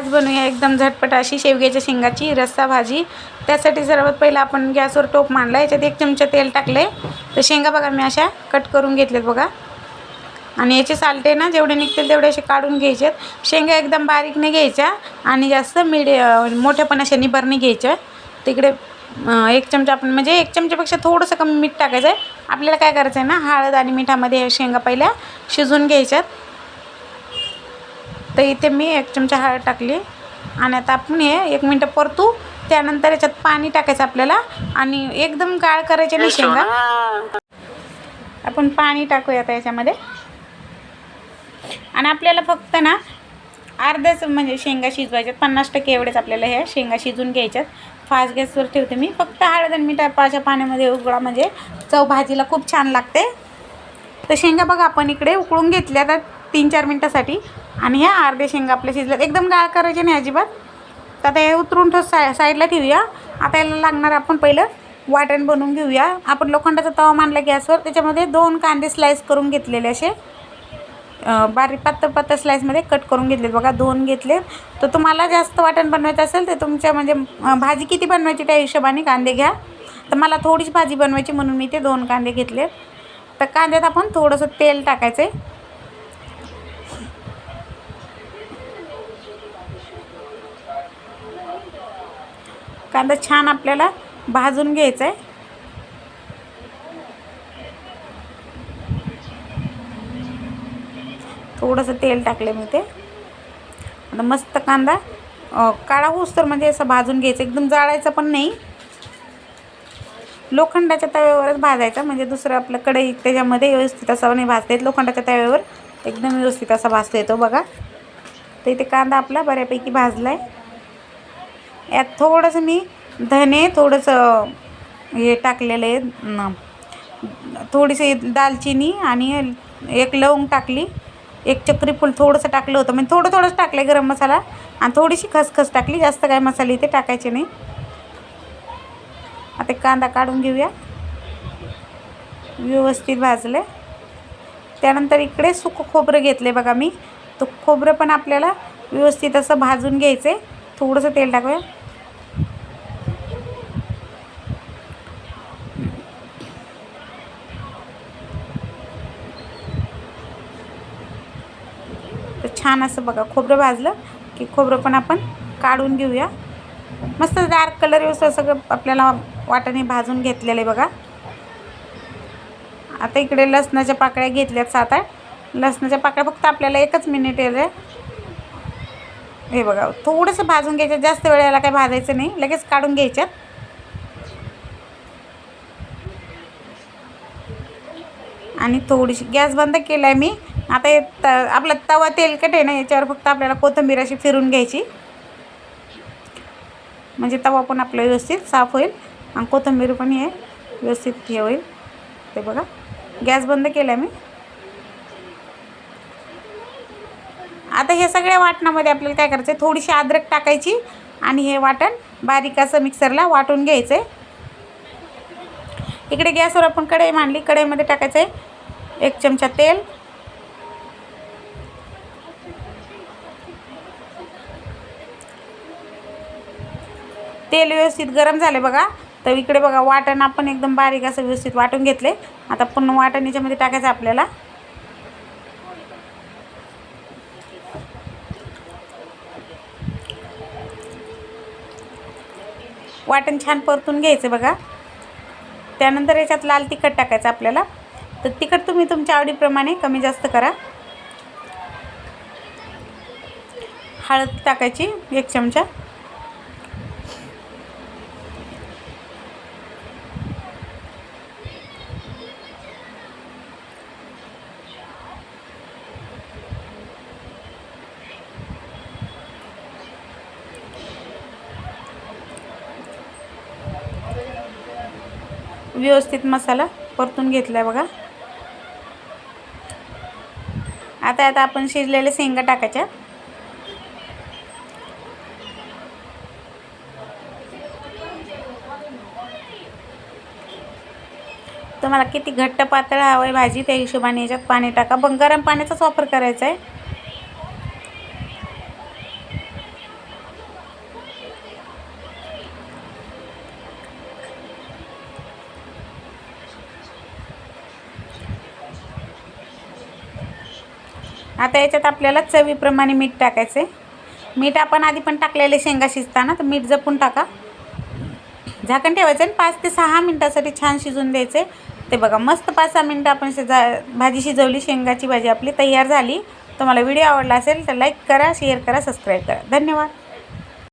आज बनवूया एकदम झटपट अशी शेवग्याच्या शेंगाची रस्सा भाजी. त्यासाठी सर्वात पहिलं आपण गॅसवर टोप मांडला याच्यात एक चमचा तेल टाकले तर शेंगा बघा मी अशा कट करून घेतल्यात बघा. आणि याचे सालटे ना जेवढे निघतील तेवढे असे काढून घ्यायचे शेंगा एकदम बारीक नाही घ्यायच्या आणि जास्त मिडी मोठ्या पण अशा निबरने घ्यायच्या. तिकडे एक चमचा आपण म्हणजे एक चमच्यापेक्षा थोडंसं कमी मीठ टाकायचं आहे आपल्याला काय करायचं आहे ना हळद आणि मिठामध्ये शेंगा पहिल्या शिजवून घ्यायच्यात. तर इथे मी एक चमचा हळद टाकली. आणि आता आपण हे एक मिनटं परतू. त्यानंतर याच्यात पाणी टाकायचं आपल्याला. आणि एकदम गाळ करायचे नाही शेंगा. आपण पाणी टाकूया आता याच्यामध्ये. आणि आपल्याला फक्त ना अर्ध्याच म्हणजे शेंगा शिजवायच्यात. पन्नास टक्के एवढेच आपल्याला ह्या शेंगा शिजून घ्यायच्यात. फास्ट गॅसवर ठेवते मी. फक्त हळद आणि मीठ पाच्या पाण्यामध्ये उकळा म्हणजे चव भाजीला खूप छान लागते. तर शेंगा बघा आपण इकडे उकळून घेतल्या तर तीन चार मिनटासाठी. आणि ह्या अर्ध्या शेंगा आपल्या शिजल्यात एकदम गाळ करायचे नाही अजिबात. तर आता हे उतरून ठेव साय साईडला ठेवूया. आता याला लागणार आपण पहिलं वाटण बनवून घेऊया. आपण लोखंडाचा तवा मांडला गॅसवर. त्याच्यामध्ये दोन कांदे स्लाईस करून घेतलेले असे. बारीक पातळ पातळ स्लाईसमध्ये कट करून घेतले बघा दोन घेतले. तर तुम्हाला जास्त वाटण बनवायचं असेल तर तुमच्या म्हणजे भाजी किती बनवायची त्या हिशोबाने कांदे घ्या. तर मला थोडीशी भाजी बनवायची म्हणून मी ते दोन कांदे घेतले. तर कांद्यात आपण थोडंसं तेल टाकायचं आहे कांदा छान आपल्याला भाजून घ्यायचा आहे थोडंसं तेल टाकलं मी ते. आता मस्त कांदा काळा होऊस तर म्हणजे असं भाजून घ्यायचं. एकदम जाळायचं पण नाही. लोखंडाच्या तव्यावरच भाजायचा. म्हणजे दुसरं आपलं कढई त्याच्यामध्ये व्यवस्थित असा नाही भाजता येत. लोखंडाच्या तव्यावर एकदम व्यवस्थित असा भाजता येतो बघा. तर इथे कांदा आपला बऱ्यापैकी भाजला आहे यात थोडंसं मी धने थोडंसं हे टाकलेलं आहे थोडीशी दालचिनी आणि एक लवंग टाकली एक चक्रीफूल थोडंसं टाकलं होतं. म्हणजे थोडं थोडंच टाकलं गरम मसाला आणि थोडीशी खसखस टाकली जास्त काय मसाले इथे टाकायचे नाही. आता कांदा काढून घेऊया. व्यवस्थित भाजले त्यानंतर इकडे सुकं खोबरं घेतले बघा मी. तो खोबरं पण आपल्याला व्यवस्थित असं भाजून घ्यायचं आहे थोडंसं तेल टाकूया. तर छान असं बघा खोबरं भाजलं की खोबरं पण आपण काढून घेऊया. मस्त डार्क कलर येऊ सगळं आपल्याला वाटाणे भाजून घेतलेलं आहे बघा. आता इकडे लसणाच्या पाकळ्या घेतल्यात सात आठ. लसणाच्या पाकळ्या फक्त आपल्याला एकच मिनिट येते हे बघा थोडंसं भाजून घ्यायचं जास्त वेळेला काही भाजायचं नाही लगेच काढून घ्यायच्यात आणि थोडीशी गॅस बंद केला आहे मी. आता हे त आपला तवा तेलकट आहे ना याच्यावर फक्त आपल्याला कोथिंबीर अशी फिरून घ्यायची. म्हणजे तवा पण आपला व्यवस्थित साफ होईल आणि कोथिंबीर पण हे व्यवस्थित हे होईल. ते बघा गॅस बंद केला आहे मी. आता हे सगळ्या वाटणामध्ये आपल्याला काय करायचं आहे थोडीशी अद्रक टाकायची आणि हे वाटण बारीक असं मिक्सरला वाटून घ्यायचं आहे इकडे गॅसवर आपण कढई मांडली. कढईमध्ये टाकायचं आहे एक चमचा तेल. तेल व्यवस्थित गरम झाले बघा. तर इकडे बघा वाटण आपण एकदम बारीक असं व्यवस्थित वाटून घेतले आता पुन्हा वाटण याच्यामध्ये टाकायचं आपल्याला. वाटण छान परतून घ्यायचं बघा. त्यानंतर याच्यात लाल तिखट टाकायचं आपल्याला. तर तिखट तुम्ही तुमच्या आवडीप्रमाणे कमी जास्त करा. हळद टाकायची एक चमचा. व्यवस्थित मसाला परतून घेतला आहे बघा. आता आता आपण शिजलेले शेंगा टाकायच्या. तुम्हाला किती घट्ट पातळ हवं आहे भाजी त्या हिशोबाने याच्यात पाणी टाका. पण गरम पाण्याचाच वापर करायचा आहे आता याच्यात आपल्याला चवीप्रमाणे मीठ टाकायचं आहे मीठ आपण आधी पण टाकलेले शेंगा शिजताना तर मीठ जपून टाका. झाकण ठेवायचं आणि पाच ते सहा मिनटासाठी छान शिजून द्यायचे ते बघा मस्त पाच सहा मिनटं आपण शिजा भाजी शिजवली शेंगाची भाजी आपली तयार झाली. तुम्हाला व्हिडिओ आवडला असेल तर लाईक करा शेअर करा सबस्क्राईब करा. धन्यवाद.